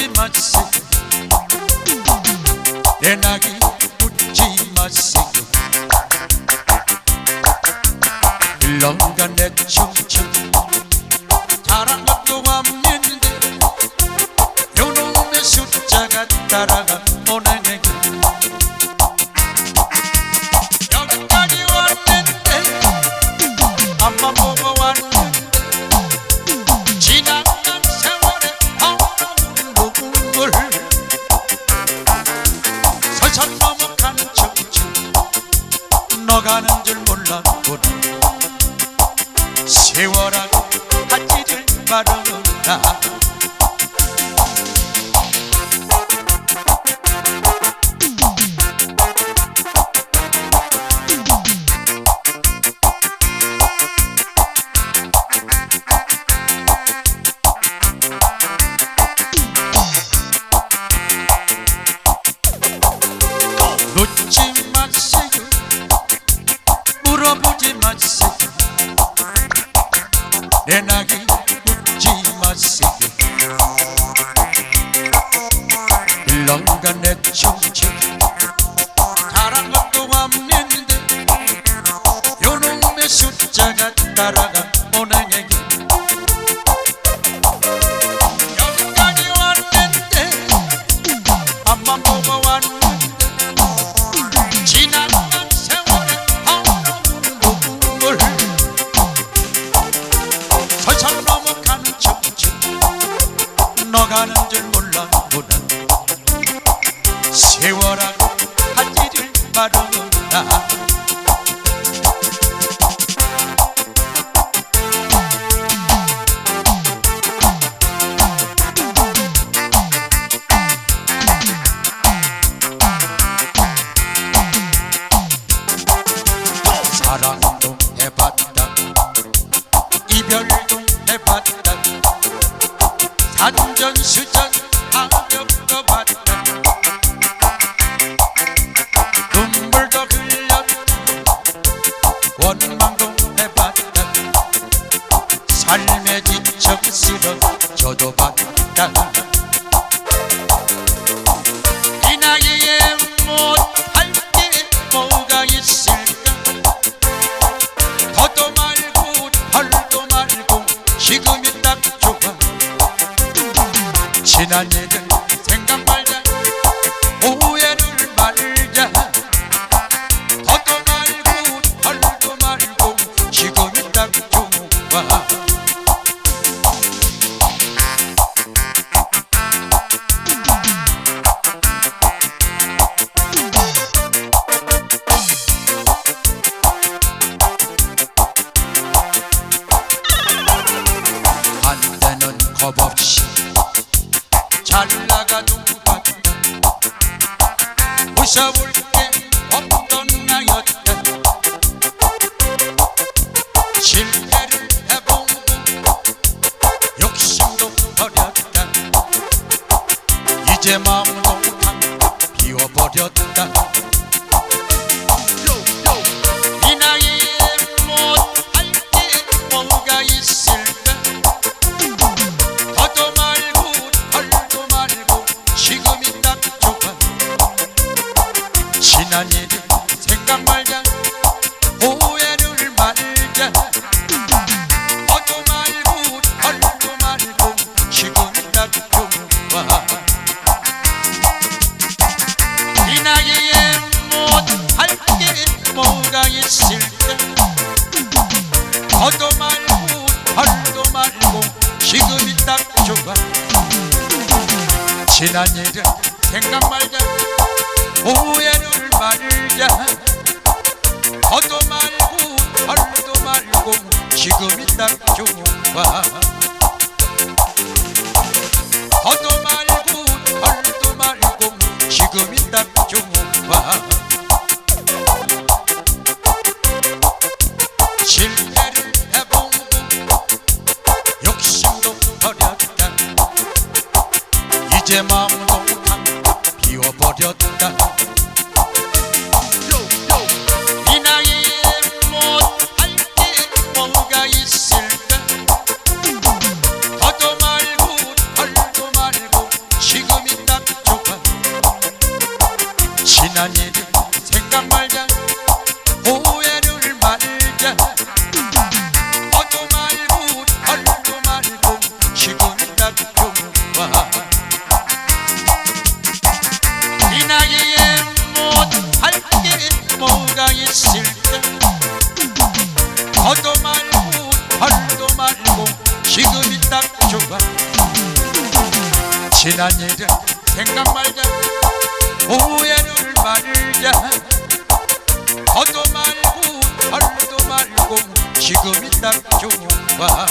kujimasiko denaki kujimasiko longa 넘어가는 척지. 너 가는 줄 몰랐구나. 세월하고 하지를 말아놓나 내 나이 묻지 마세요 흘러간 내 춤춘 잘한 것도 없는데 요놈의 숫자가 따라가 오네 여기까지 왔는데 앞만 보고 왔는데 가는 줄 몰랐구나 세월하고 하지를 말아놓나. 사랑도 해봤다. 해봤다 산전수전 악 지난 일은 생각 말자. 후회를 말자. 더도 말고 덜도 말고 지금이 딱 좋아 게. 없던 나였다 실패를 해보고 욕심도 버렸다. 이제 마음도 다 비워버렸다 지금이 딱 좋아 지난 일은 생각 말자 이제 지난 일은 생각 말자 후회를 말자 헛도 말고 헐도 말고 지금이 딱 좋아